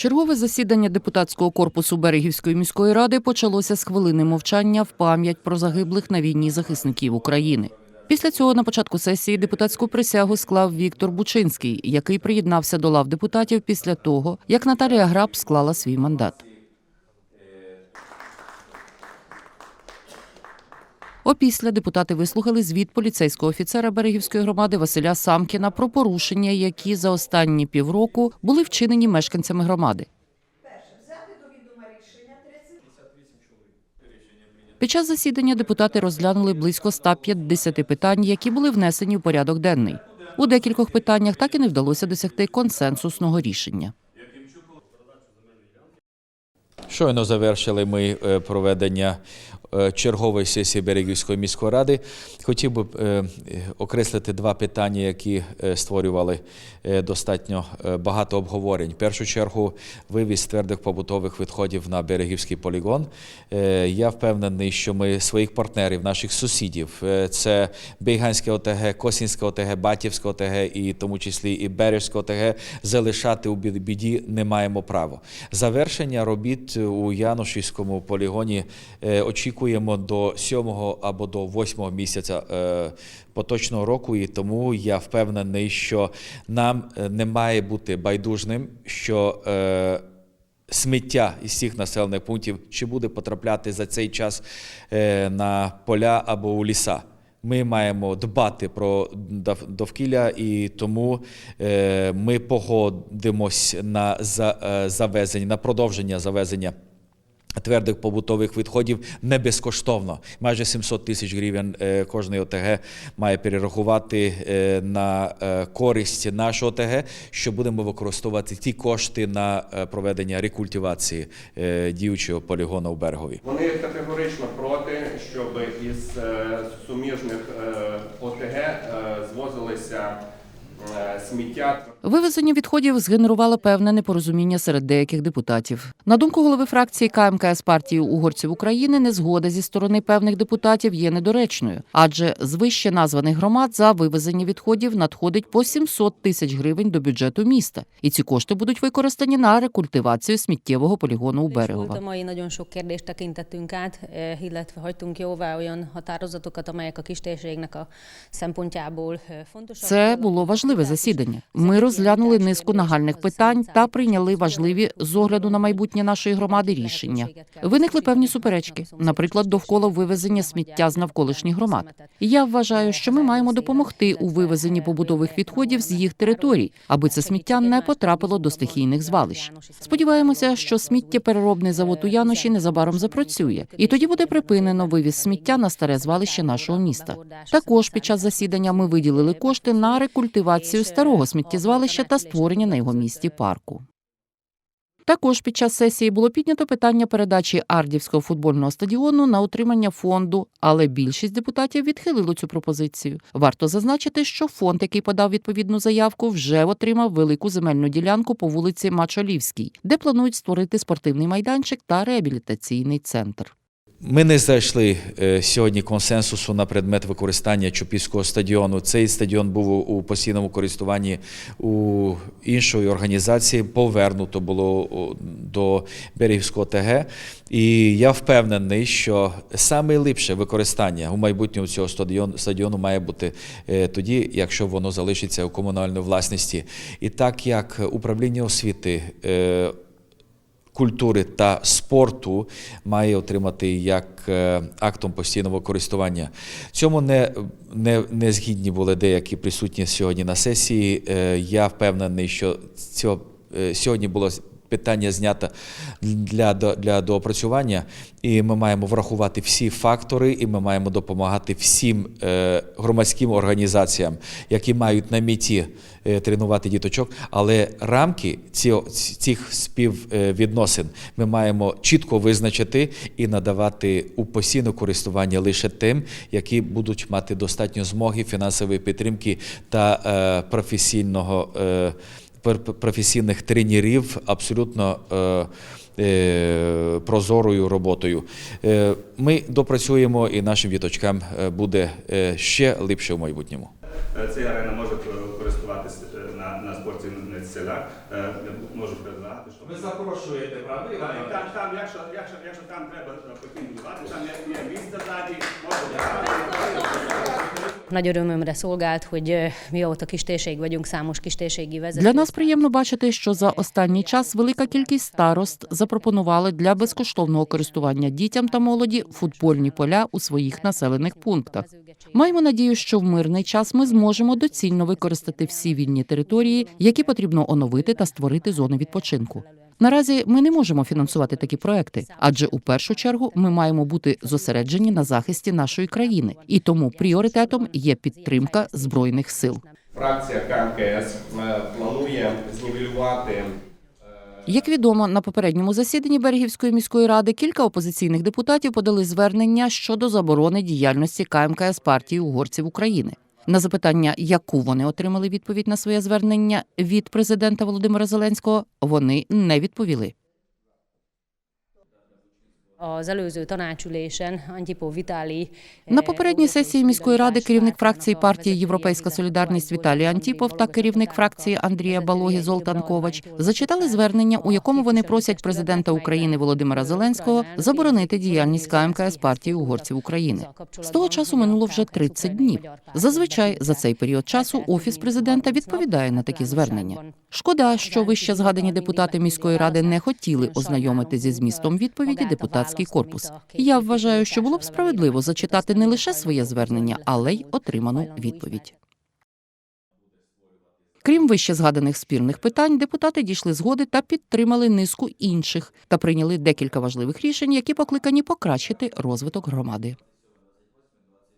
Чергове засідання депутатського корпусу Берегівської міської ради почалося з хвилини мовчання в пам'ять про загиблих на війні захисників України. Після цього на початку сесії депутатську присягу склав Віктор Бучинський, який приєднався до лав депутатів після того, як Наталія Граб склала свій мандат. Опісля депутати вислухали звіт поліцейського офіцера Берегівської громади Василя Самкіна про порушення, які за останні півроку були вчинені мешканцями громади. Під час засідання депутати розглянули близько 150 питань, які були внесені в порядок денний. У декількох питаннях так і не вдалося досягти консенсусного рішення. Щойно завершили ми е, проведення чергової сесії Берегівської міської ради. Хотів би е, е, окреслити два питання, які е, створювали е, достатньо е, багато обговорень. В першу чергу вивіз твердих побутових відходів на Берегівський полігон. Е, Я впевнений, що ми своїх партнерів, наших сусідів, е, це Бейганське ОТГ, Косінське ОТГ, Батівське ОТГ і тому числі і Бережське ОТГ залишати у біді не маємо права. Завершення робіт у Янушівському полігоні е, очікуємо до 7 або до 8 місяця е, поточного року, і тому я впевнений, що нам е, не має бути байдужним, що е, сміття із всіх населених пунктів чи буде потрапляти за цей час на поля або у ліса. Ми маємо дбати про довкілля, і тому ми погодимось на за- завезення, на продовження завезення. Твердих побутових відходів не безкоштовно. Майже 700 тисяч гривень е, кожний ОТГ має перерахувати е, на е, користь нашого ОТГ, що будемо використовувати ті кошти на проведення рекультивації діючого полігону в Берегові. Вони категорично проти, щоб із суміжних ОТГ звозилися сміття. Вивезення відходів згенерувало певне непорозуміння серед деяких депутатів. На думку голови фракції КМКС партії угорців України, незгода зі сторони певних депутатів є недоречною, адже з вище названих громад за вивезення відходів надходить по 700 тисяч гривень до бюджету міста, і ці кошти будуть використані на рекультивацію сміттєвого полігону у Берегова. Eh, fontosak. Це було важливе засідання. Ми розглянули низку нагальних питань та прийняли важливі з огляду на майбутнє нашої громади рішення. Виникли певні суперечки, наприклад, довкола вивезення сміття з навколишніх громад. Я вважаю, що ми маємо допомогти у вивезенні побутових відходів з їх територій, аби це сміття не потрапило до стихійних звалищ. Сподіваємося, що сміттєпереробний завод у Яноші незабаром запрацює, і тоді буде припинено вивіз сміття на старе звалище нашого міста. Також під час засідання ми виділили кошти на рекультивацію старого сміттєзвалища та створення на його місці парку. Також під час сесії було піднято питання передачі Ардівського футбольного стадіону на утримання фонду, але більшість депутатів відхилило цю пропозицію. Варто зазначити, що фонд, який подав відповідну заявку, вже отримав велику земельну ділянку по вулиці Мачолівській, де планують створити спортивний майданчик та реабілітаційний центр. Ми не знайшли е, сьогодні консенсусу на предмет використання Чупівського стадіону. Цей стадіон був у- постійному користуванні у іншої організації. Повернуто було до Берегівського ТГ. І я впевнений, що найліпше використання у майбутньому цього стадіону, стадіону має бути е, тоді, якщо воно залишиться у комунальній власності. І так як управління освіти. Культури та спорту має отримати як е, актом постійного користування. Цьому не, не, не згідні були деякі присутні сьогодні на сесії. Е, Я впевнений, що цього, е, сьогодні було питання знято для, для доопрацювання, і ми маємо врахувати всі фактори, і ми маємо допомагати всім е, громадським організаціям, які мають на меті е, тренувати діточок. Але рамки цих співвідносин ми маємо чітко визначити і надавати у постійне користування лише тим, які будуть мати достатньо змоги, фінансової підтримки та е, професійного. Професійних тренерів абсолютно е, е, прозорою роботою. Е, Ми допрацюємо і нашим діточкам е, буде ще ліпше в майбутньому. Ця арена може користуватися на, на спортивних цілях. Е, Можу предлагати, що ви запрошуєте, правда, там, там, якщо, якщо, якщо там треба потім там є, є місце ззаді, може Nagy örömömre szolgált, hogy mióta kistérség vagyunk, számos kistérségi vezető. Для нас приємно бачити, що за останній час велика кількість старост запропонували для безкоштовного користування дітям та молоді футбольні поля у своїх населених пунктах. Маємо надію, що в мирний час ми зможемо доцільно використати всі вільні території, які потрібно оновити та створити зони відпочинку. Наразі ми не можемо фінансувати такі проекти, адже у першу чергу ми маємо бути зосереджені на захисті нашої країни, і тому пріоритетом є підтримка збройних сил. Фракція КМКС е, планує знівелювати е, Як відомо, на попередньому засіданні Берегівської міської ради кілька опозиційних депутатів подали звернення щодо заборони діяльності КМКС партії угорців України. На запитання, яку вони отримали відповідь на своє звернення від президента Володимира Зеленського, вони не відповіли. Az előző tanácsülésen Antipó Vitali На попередній сесії міської ради керівник фракції партії Європейська Солідарність Віталій Антіпов та керівник фракції Андрія Балогі Золтан Ковач зачитали звернення, у якому вони просять президента України Володимира Зеленського заборонити діяльність КМКС партії угорців України. З того часу минуло вже 30 днів. Зазвичай за цей період часу офіс президента відповідає на такі звернення. Шкода, що вище згадані депутати міської ради не хотіли ознайомити зі змістом відповіді депутатський корпус. Я вважаю, що було б справедливо зачитати не лише своє звернення, але й отриману відповідь. Крім вище згаданих спірних питань, депутати дійшли згоди та підтримали низку інших та прийняли декілька важливих рішень, які покликані покращити розвиток громади.